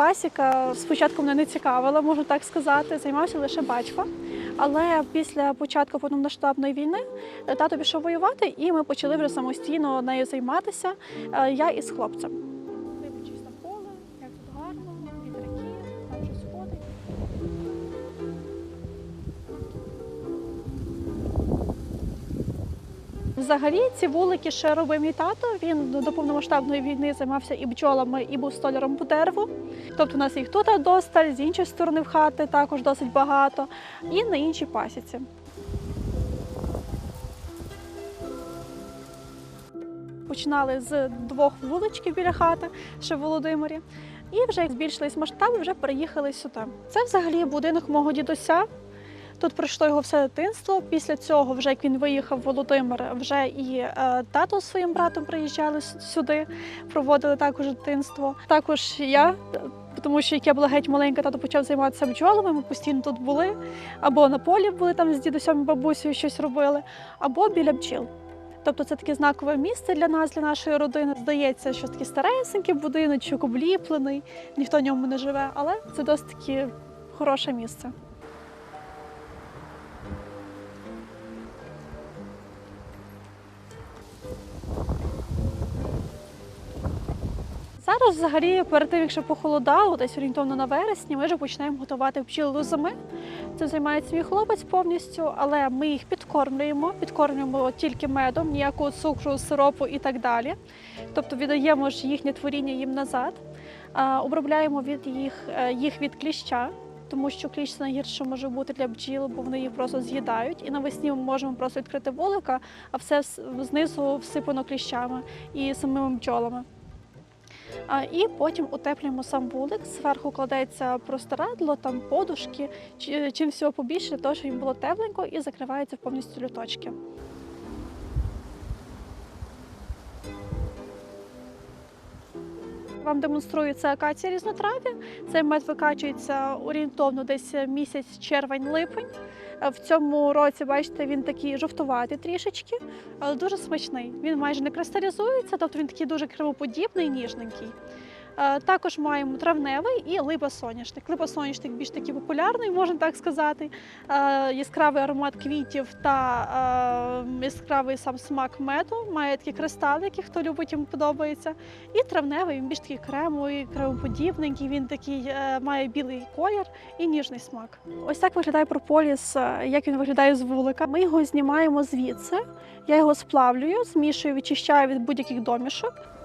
пасіка спочатку мене не цікавила, можна так сказати. Займався лише батько. Але після початку повномасштабної війни е, тато пішов воювати, і ми почали вже самостійно нею займатися. е, Я із хлопцем. Взагалі ці вулики ще робив мій тато. Він до повномасштабної війни займався і бджолами, і був столяром по дереву. Тобто у нас їх тут досталь, з іншої сторони в хати також досить багато, і на іншій пасіці. Починали з двох вуличків біля хати, ще в Володимирі. І вже як збільшились масштаби, вже переїхали сюди. Це взагалі будинок мого дідуся. Тут пройшло його все дитинство. Після цього, вже як він виїхав в Володимир, вже і е, тато з своїм братом приїжджали сюди, проводили також дитинство. Також я, тому що як я була геть маленька, тато почав займатися бджолами. Ми постійно тут були, або на полі були там з дідусем і бабусею щось робили, або біля бджіл. Тобто це таке знакове місце для нас, для нашої родини. Здається, що такий старесенький будиночок, обліплений, ніхто в ньому не живе, але це досить таки хороше місце. Зараз, взагалі, перед тим, якщо похолодало, десь орієнтовно на вересні, ми вже почнемо готувати бджіл до зими. Це займається мій хлопець повністю, але ми їх підкормлюємо, підкормлюємо тільки медом, ніякого цукру, сиропу і так далі. Тобто віддаємо ж їхнє творіння їм назад, обробляємо від їх, е, їх від кліща. Тому що кліщ це найгірше, може бути для бджіл, бо вони їх просто з'їдають. І навесні ми можемо просто відкрити вулика, а все знизу всипано кліщами і самими бджолами. І потім утеплюємо сам вулик. Зверху кладеться простирадло, там подушки, чим всього побільше, того, щоб їм було тепленько і закриваються повністю люточки. Вам демонструю це акація різнотрав'я. Цей мед викачується орієнтовно десь місяць червень-липень. В цьому році, бачите, він такий жовтуватий трішечки, але дуже смачний. Він майже не кристалізується, тобто він такий дуже кривоподібний, ніжненький. Е, Також маємо травневий і липа соняшник. Липа соняшник більш такий популярний, можна так сказати. Е, Яскравий аромат квітів та е, яскравий сам смак меду. Має такі кристали, які хто любить, йому подобається. І травневий, він більш такий кремовий, кремоподібненький. Він такий має білий колір і ніжний смак. Ось так виглядає прополіс, як він виглядає з вулика. Ми його знімаємо звідси. Я його сплавлюю, змішую, відчищаю від будь-яких домішок.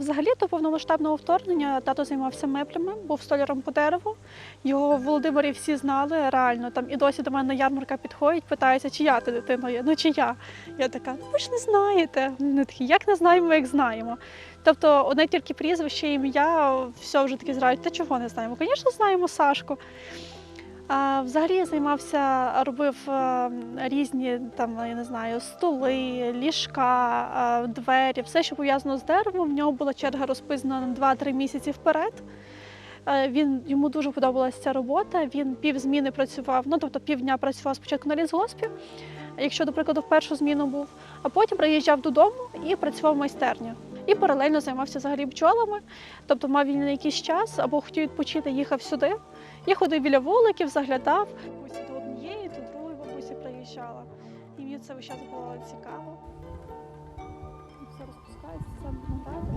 Взагалі до повномасштабного вторгнення тато займався меблями, був столяром по дереву. Його в Володимирі всі знали реально. Там і досі до мене ярмарка підходять, питаються, чия ти дитина є. Ну чи я? Така, ну ви ж не знаєте. Вони такі, як не знаємо, як знаємо. Тобто одне тільки прізвище, ім'я, все вже такі зразу, та чого не знаємо? Звісно, знаємо Сашку. А, взагалі я займався, робив е, різні там, я не знаю, столи, ліжка, е, двері, все, що пов'язано з деревом. В нього була черга розписана на 2-3 місяці вперед. Е, Він йому дуже подобалася ця робота. Він півзміни працював, ну тобто півдня працював спочатку на лісгоспі, якщо, до прикладу, в першу зміну був, а потім приїжджав додому і працював в майстерні і паралельно займався взагалі бджолами, тобто мав він на якийсь час або хотів відпочити, їхав сюди. Я ходив біля вуликів, заглядав. Бабуся до однієї, до другої бабусі приїжджала. І мені це весь час було цікаво. Все розпускається, все буде